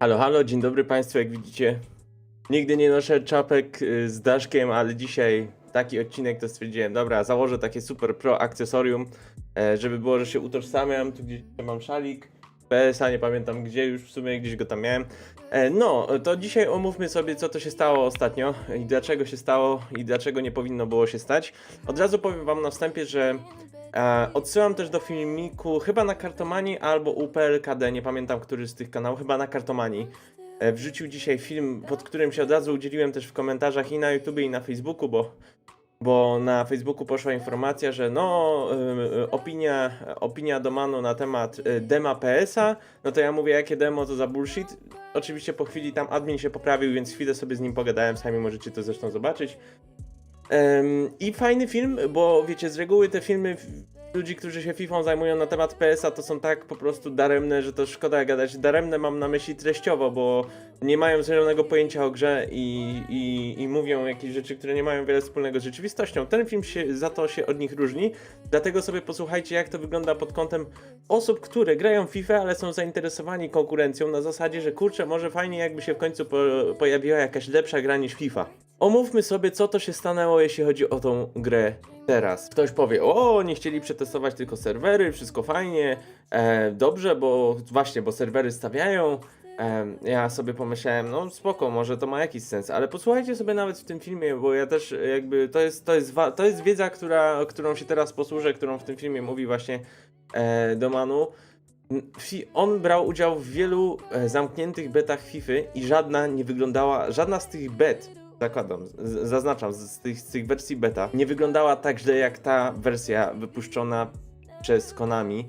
Halo, halo, dzień dobry Państwu, jak widzicie. Nigdy nie noszę czapek y, z daszkiem, ale dzisiaj taki odcinek to stwierdziłem, dobra, założę takie super pro akcesorium, e, żeby było, że się utożsamiam, tu gdzieś mam szalik, PSA nie pamiętam gdzie, już w sumie gdzieś go tam miałem. E, No, to dzisiaj omówmy sobie, co to się stało ostatnio i dlaczego się stało i dlaczego nie powinno było się stać. Od razu powiem Wam na wstępie, że e, odsyłam też do filmiku chyba na Kartomanii albo UPLKD, nie pamiętam który z tych kanałów, chyba na Kartomanii. E, wrzucił dzisiaj film, pod którym się od razu udzieliłem też w komentarzach i na YouTubie i na Facebooku, bo bo na Facebooku poszła informacja, że no, y, opinia, opinia Domano na temat y, dema PS-a, no to ja mówię, jakie demo to za bullshit. Oczywiście po chwili tam admin się poprawił, więc chwilę sobie z nim pogadałem, sami możecie to zresztą zobaczyć. I fajny film, bo wiecie, z reguły te filmy ludzi, którzy się FIFA zajmują na temat PS-a, to są tak po prostu daremne, że to szkoda gadać. Daremne mam na myśli treściowo, bo nie mają zielonego pojęcia o grze i, i, i mówią jakieś rzeczy, które nie mają wiele wspólnego z rzeczywistością. Ten film się za to się od nich różni, dlatego sobie posłuchajcie, jak to wygląda pod kątem osób, które grają FIFA, ale są zainteresowani konkurencją na zasadzie, że kurczę, może fajnie jakby się w końcu po, pojawiła jakaś lepsza gra niż FIFA. Omówmy sobie, co to się stanęło, jeśli chodzi o tą grę teraz. Ktoś powie, o, nie chcieli przetestować tylko serwery, wszystko fajnie, e, dobrze, bo właśnie, bo serwery stawiają. E, ja sobie pomyślałem, no spoko, może to ma jakiś sens, ale posłuchajcie sobie nawet w tym filmie, bo ja też jakby, to jest, to jest, to jest wiedza, która, którą się teraz posłużę, którą w tym filmie mówi właśnie e, Domanu. On brał udział w wielu e, zamkniętych betach FIFA i żadna nie wyglądała, żadna z tych bet, zakładam, zaznaczam, z, tych, z tych wersji beta, nie wyglądała tak źle jak ta wersja wypuszczona przez Konami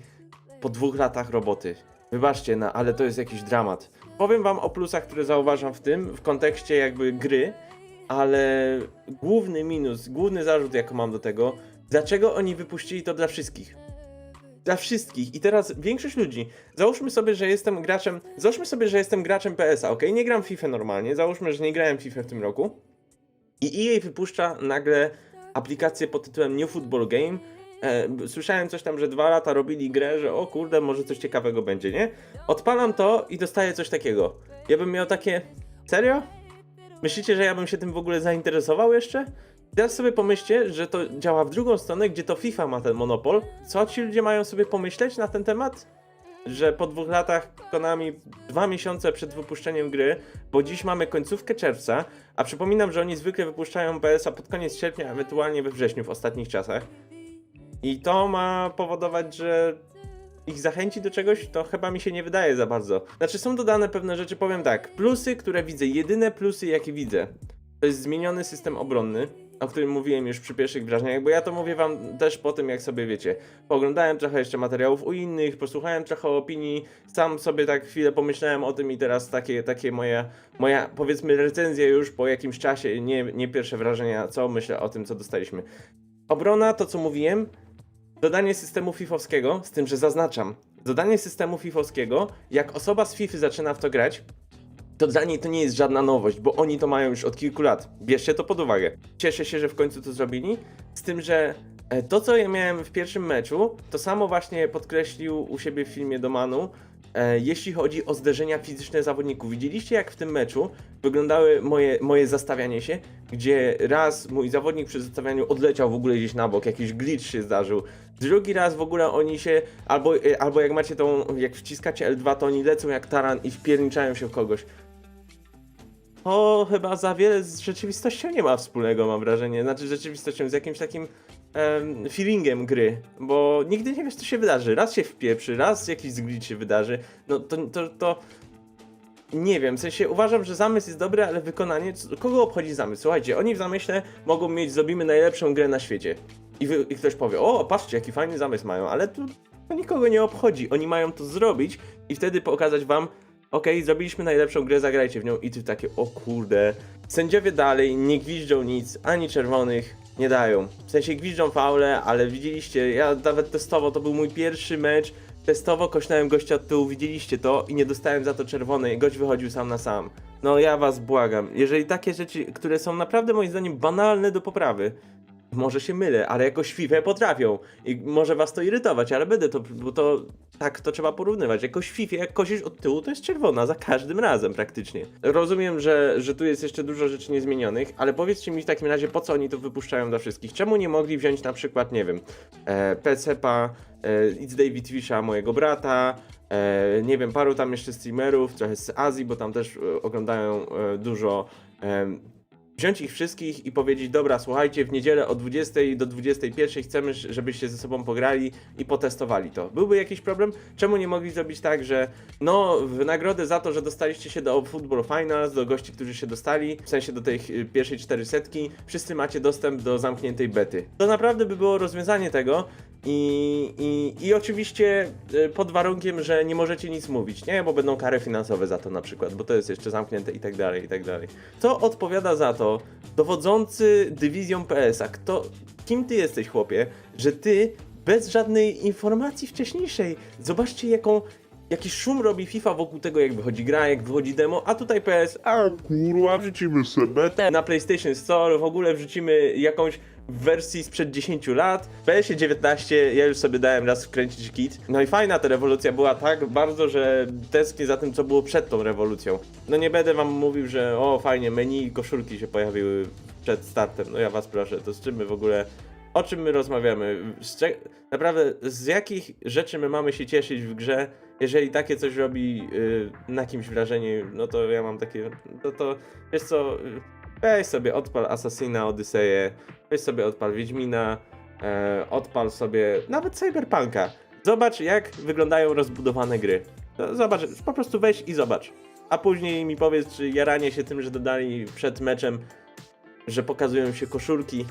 po dwóch latach roboty. Wybaczcie, no, ale to jest jakiś dramat. Powiem wam o plusach, które zauważam w tym, w kontekście jakby gry, ale główny minus, główny zarzut, jaki mam do tego, dlaczego oni wypuścili to dla wszystkich? Dla wszystkich. I teraz większość ludzi, załóżmy sobie, że jestem graczem, załóżmy sobie, że jestem graczem PS-a, ok? Nie gram FIFA normalnie, załóżmy, że nie grałem FIFA w tym roku. I EA wypuszcza nagle aplikację pod tytułem New Football Game. E, słyszałem coś tam, że dwa lata robili grę, że o kurde, może coś ciekawego będzie, nie? Odpalam to i dostaję coś takiego. Ja bym miał takie, serio? Myślicie, że ja bym się tym w ogóle zainteresował jeszcze? Teraz sobie pomyślcie, że to działa w drugą stronę, gdzie to FIFA ma ten monopol. Co ci ludzie mają sobie pomyśleć na ten temat? Że po dwóch latach Konami, dwa miesiące przed wypuszczeniem gry, bo dziś mamy końcówkę czerwca, a przypominam, że oni zwykle wypuszczają PS-a pod koniec sierpnia, ewentualnie we wrześniu w ostatnich czasach. I to ma powodować, że ich zachęci do czegoś, to chyba mi się nie wydaje za bardzo. Znaczy są dodane pewne rzeczy, powiem tak, plusy, które widzę, jedyne plusy jakie widzę, to jest zmieniony system obronny, o którym mówiłem już przy pierwszych wrażeniach, bo ja to mówię wam też po tym, jak sobie wiecie. Pooglądałem trochę jeszcze materiałów u innych, posłuchałem trochę opinii, sam sobie tak chwilę pomyślałem o tym i teraz takie, takie moja, moja powiedzmy recenzja już po jakimś czasie, nie, nie pierwsze wrażenia, co myślę o tym, co dostaliśmy. Obrona, to co mówiłem, dodanie systemu fifowskiego, z tym, że zaznaczam, dodanie systemu fifowskiego, jak osoba z FIFA zaczyna w to grać, to dla niej to nie jest żadna nowość, bo oni to mają już od kilku lat. Bierzcie to pod uwagę. Cieszę się, że w końcu to zrobili, z tym, że e, to, co ja miałem w pierwszym meczu, to samo właśnie podkreślił u siebie w filmie Domanu, e, jeśli chodzi o zderzenia fizyczne zawodników. Widzieliście, jak w tym meczu wyglądały moje, moje zastawianie się, gdzie raz mój zawodnik przy zastawianiu odleciał w ogóle gdzieś na bok, jakiś glitch się zdarzył. Drugi raz w ogóle oni się, albo, e, albo jak macie tą, jak wciskacie L2, to oni lecą jak taran i wpierniczają się w kogoś. To chyba za wiele z rzeczywistością nie ma wspólnego, mam wrażenie. Znaczy z rzeczywistością, z jakimś takim em, feelingiem gry, bo nigdy nie wiesz, co się wydarzy. Raz się wpieprzy, raz jakiś zglitch się wydarzy. No to, to, to nie wiem, w sensie uważam, że zamysł jest dobry, ale wykonanie, kogo obchodzi zamysł? Słuchajcie, oni w zamyśle mogą mieć, zrobimy najlepszą grę na świecie. I, wy, I ktoś powie, o, patrzcie, jaki fajny zamysł mają, ale tu to nikogo nie obchodzi. Oni mają to zrobić i wtedy pokazać wam, okej, zrobiliśmy najlepszą grę, zagrajcie w nią. I ty takie, o kurde. Sędziowie dalej nie gwiżdżą nic, ani czerwonych nie dają. W sensie gwiżdżą faule, ale widzieliście, ja nawet testowo, to był mój pierwszy mecz, testowo kośnąłem gościa od tyłu, widzieliście to i nie dostałem za to czerwonej, gość wychodził sam na sam. No ja was błagam, jeżeli takie rzeczy, które są naprawdę moim zdaniem banalne do poprawy, Może się mylę, ale jakoś FIFA potrafią. I może was to irytować, ale będę to, bo to tak to trzeba porównywać. Jakoś FIFA, jak kosisz od tyłu, to jest czerwona za każdym razem praktycznie. Rozumiem, że, że tu jest jeszcze dużo rzeczy niezmienionych, ale powiedzcie mi w takim razie, po co oni to wypuszczają dla wszystkich? Czemu nie mogli wziąć na przykład, nie wiem, e, Pecepa, e, It's David Fisha, mojego brata, e, nie wiem, paru tam jeszcze streamerów, trochę z Azji, bo tam też e, oglądają e, dużo. E, wziąć ich wszystkich i powiedzieć, dobra, słuchajcie, w niedzielę od 20 do 21 chcemy, żebyście ze sobą pograli i potestowali to. Byłby jakiś problem? Czemu nie mogli zrobić tak, że no, w nagrodę za to, że dostaliście się do Football Finals, do gości, którzy się dostali, w sensie do tej pierwszej 400, wszyscy macie dostęp do zamkniętej bety. To naprawdę by było rozwiązanie tego i, i, i oczywiście y, pod warunkiem, że nie możecie nic mówić, nie? Bo będą kary finansowe za to na przykład, bo to jest jeszcze zamknięte i tak dalej, i tak dalej. Kto odpowiada za to? Dowodzący dywizją PS-a. Kto, kim ty jesteś, chłopie, że ty bez żadnej informacji wcześniejszej, zobaczcie jaką, jaki szum robi FIFA wokół tego, jak wychodzi gra, jak wychodzi demo, a tutaj PS, a kurwa, wrzucimy sobie na PlayStation Store, w ogóle wrzucimy jakąś w wersji sprzed 10 lat. W PS-ie 19 ja już sobie dałem raz wkręcić kit. No i fajna ta rewolucja była tak bardzo, że tęsknię za tym, co było przed tą rewolucją. No nie będę wam mówił, że o fajnie, menu i koszulki się pojawiły przed startem. No ja was proszę, to z czym my w ogóle... O czym my rozmawiamy? Z naprawdę, z jakich rzeczy my mamy się cieszyć w grze, jeżeli takie coś robi yy, na kimś wrażenie, no to ja mam takie, no to wiesz co, yy, weź sobie odpal Assassina Odyseję, weź sobie odpal Wiedźmina, e, odpal sobie nawet Cyberpunka. Zobacz jak wyglądają rozbudowane gry. No, Zobacz, po prostu weź i zobacz. A później mi powiedz, czy jaranie się tym, że dodali przed meczem, że pokazują się koszulki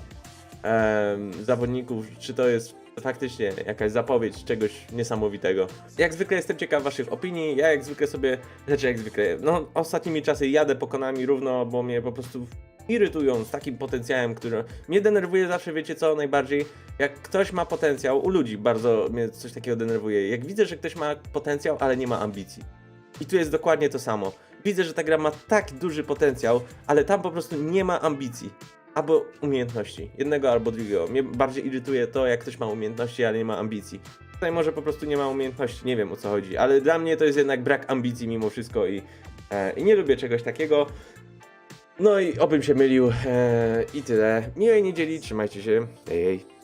zawodników, czy to jest faktycznie jakaś zapowiedź czegoś niesamowitego. Jak zwykle jestem ciekaw waszych opinii, ja jak zwykle sobie, znaczy jak zwykle, no ostatnimi czasy jadę pokonami równo, bo mnie po prostu irytują z takim potencjałem, który mnie denerwuje zawsze, wiecie co, najbardziej, jak ktoś ma potencjał, u ludzi bardzo mnie coś takiego denerwuje, jak widzę, że ktoś ma potencjał, ale nie ma ambicji. I tu jest dokładnie to samo. Widzę, że ta gra ma tak duży potencjał, ale tam po prostu nie ma ambicji. Albo umiejętności. Jednego albo drugiego. Mnie bardziej irytuje to, jak ktoś ma umiejętności, ale nie ma ambicji. Tutaj może po prostu nie ma umiejętności, nie wiem o co chodzi, ale dla mnie to jest jednak brak ambicji mimo wszystko i, e, i nie lubię czegoś takiego. No i obym się mylił e, i tyle. Miłej niedzieli, trzymajcie się. Hej, hej.